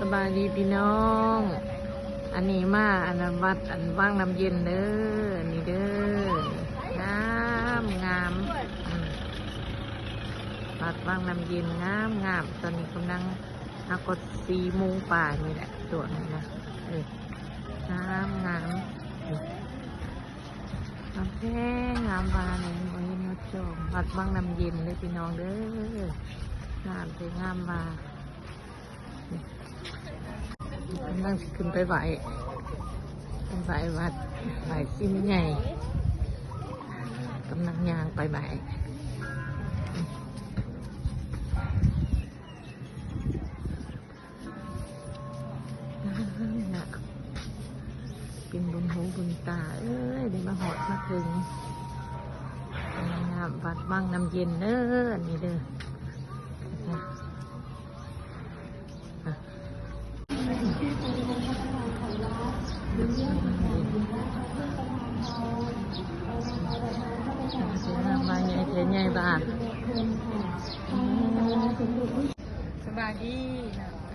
สบายดีพี่น้อง อันนี้มาอันวัดอันว่างน้ำเย็นเด้ออันนี้เด้องามงามวัดว่างน้ำเย็นงามงามตอนนี้กำลังอากดสีโมูป่านี่แหละตัวนี้นะเอองามงามนี่งามแท้งามวาเลยโอ้ยนจอมวัดว่างน้ำเย็นเลยพี่น้องเด้องามแท้งามวากำลังสิขึ้นไปไหวไปไหววัดไหวซิมใหญ่กำลังยางไปไหวน่ะเป็นบุญหูบุญตา เอ้ยได้มาหอดมาถึงกำลังงามวัดบ้างน้ำเย็นเด้ออันนี้เด้อ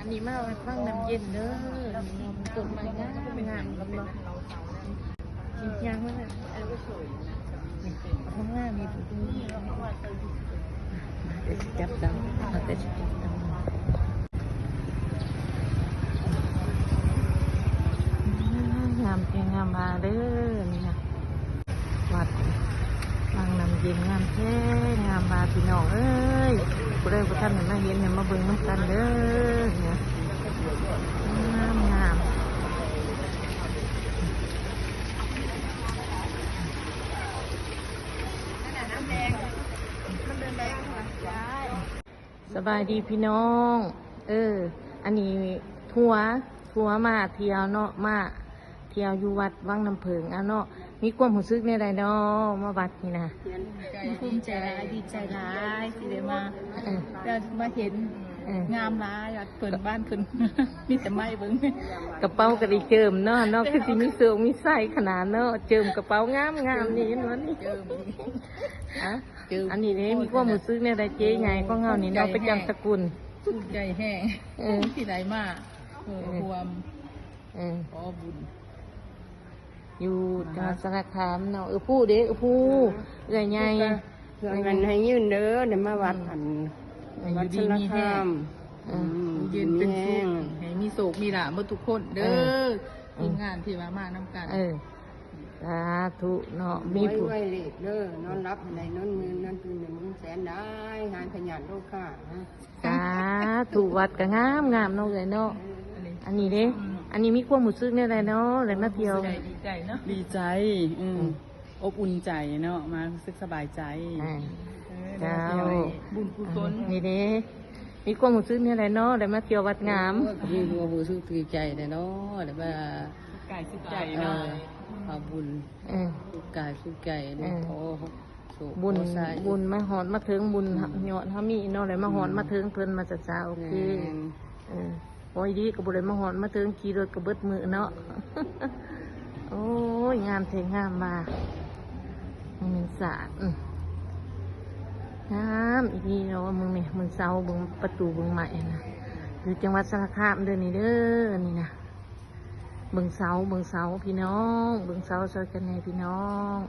อันนี้มาไว้ฟังน้ำเย็นเด้อตกมาง่ายงามกับเราจริงจังมากเลยข้างหน้ามีประตูเดี๋ยวจะจับดำเอาแต่จะจับดำงามเพียงงามมาเด้อนี่นะวัดบางน้ำเย็นงามแท้งามบาพี่น้องเอ้ย ผู้ใดผู้ท่านเห็นมาเห็นเนี่ยมาเบิ่งน้ำกันเด้อเนี่ยงามงามสบายดีพี่น้อง เออ อันนี้ทัวทัวมาเที่ยวเนาะมาเที่ยวอยู่วัดวังน้ำเพิงอะเนาะ มีความรู้สึกในใดเนาะมาวัดนี่นะภูมิใจร้ายดีใจร้ายที่ได้มาเออเรามาเห็นเอองามร้ายอะเปิดบ้านขึ้นมีแต่ไม้เบิ้งกระเป๋าก็ได้เจิมเนาะเนาะคือสิมีเสือมีไส้ขนาดเนาะเจิมกระเป๋างามงามนี่เห็นบ่นี่เจิมอะเจิมอันนี้เด้มีความรู้สึกในใดเจ๊ใหญ่ของเฮานี่เนาะประจำสกุลภูมิใจแห้งเออที่ได้มาเออความเออขอบุญ อยู่จังหวัดสระคามเนาะเออผู้เด้อผู้เอื้อยใหญ่เพื่อเงินให้ยืนเด้อเดี๋ยวมาวัดอันอืมวัดชลคามเอออืมเย็นเป็นสุแห้ขงให้มีโศกมีหลาเมื่อทุกคนเด้เอออทีมงานที่มามาน้ำกัน เออสาธุเนาะมีมีผู้ไว้เล็กเด้อนอนรับในนอนมือนั่นคือหนึ่งแสนได้หายขยันโลกค่ะฮะสาธุวัดก็งามงามเนาะเอ้ยเนาะอันนี้เด้อั นนี้มีความรู้สึกในใดเนาะเลยมาเที่ยว ใจดีใจเนาะดีใจ อืม อบอุ่นใจเนาะ มารู้สึกสบายใจอ่า เออเจ้าบุญกุศลนี่เด้มีความรู้สึกในใดเนาะเลยมาเที่ยววัดงาม มีหัวหูสู้ตื่นใจแต่เนาะเดี๋ยวมากายสุขใจเอเนาะอเอาบุญเออ สุขกายสุขใจเด้อเออขอโศกบุญขอสายบุญมาหอนมาถึงบุญยอดเฮามีเนาะเลยมาหอนมาถึงเพิ่นมาจัดจ้าโอเคแม่น เออ โอ้ยดีก็บ่ได้มาหอนมาถึงขี่รถก็เบิดมือเนาะ โอ้ยงามเทงามมามันเป็นสาดงามอีกทีเนาะมึงเนี่ยมึงเสาเบึงประตูเบึงใหม่นะอยู่จังหวัดสระคามเด้อนี่เด้อนี่นะเบึงเสาเบึงเสาพี่น้องเบึงเสาซอยกันแน่พี่น้อง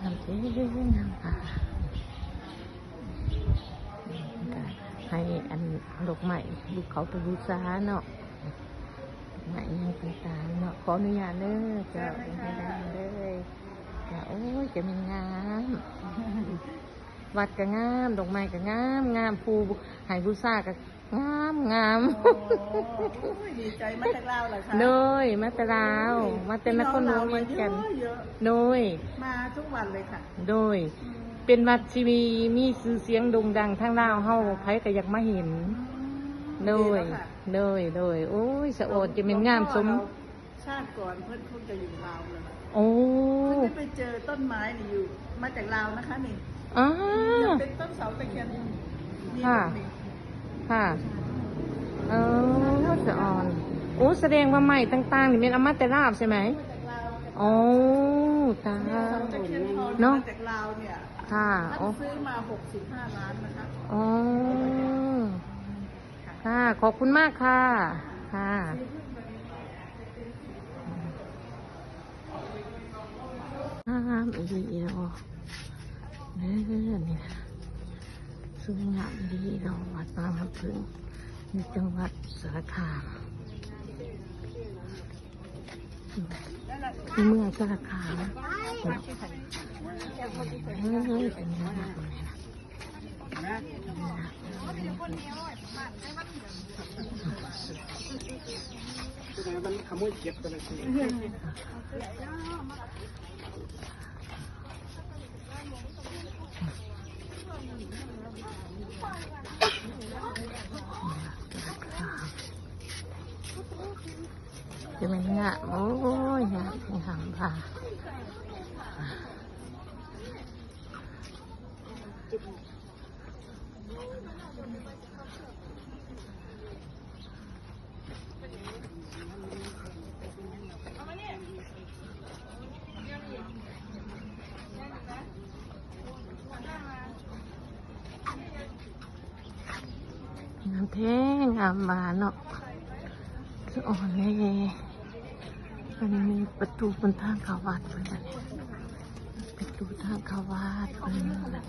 งามเท่งามค่ะ ให้อันดอกใหม่ลูกเขาไปบูชาเนาะใหม่ยังต่างๆเนาะขออนุญาตเด้อเจ้าเป็นไปได้เลยจ้าโอ้ยจะมีงามวัดก็งามดอกไม้ก็งามงามภูให้บูชาก็งามงามดีใจมาจากลาวเหรอคะโดยมาแตลาวมาแต่นครหลวงเหมือนกันเยอะโดยมาทุกวันเลยค่ะ โดย เป็นวัดชีวีมีชื่อเสียงโด่งดังทั้งดาวเฮาไผก็อยากมาเห็นโดยโดยโดยโอ้ยสะโอดจะเป็นงามสม ชาติก่อนเพื่อนคงจะอยู่ลาวเลยล่ะโอ้เพิ่งได้ไปเจอต้นไม้นี่อยู่ มาจากลาวนะคะนี่อาเป็นต้นเสาตะเคียนนี่ค่ะนี่ค่ะเออสะออนโอ้แสดงว่าใหม่ต่างๆนี่เป็นอมตะราบใช่ไหมโอ้ตาเสาตะเคียนทองเนอะมาจากลาวเนี่ย ค่ะท่านโอ้ซื้อมา 65 ล้านนะคะโอ้ค่ะ ขอบคุณมากค่ะ ค่ะ งามอีดีเนาะเด้อนี่นะสวยงามดีเนาะวัดบางน้ำพึ่งในจังหวัดสารคามที่เมืองสารคามเมันขโมยเก็บกันเลยจะเป็นงะโอ้ยงะงามค่ะ น้ำเพงงามมาเนาะคือ่อนเล่มันมีประตูบนทางเข้าวัดเพื่อนอันประตูทางเข้าวัดเพื่อนอัน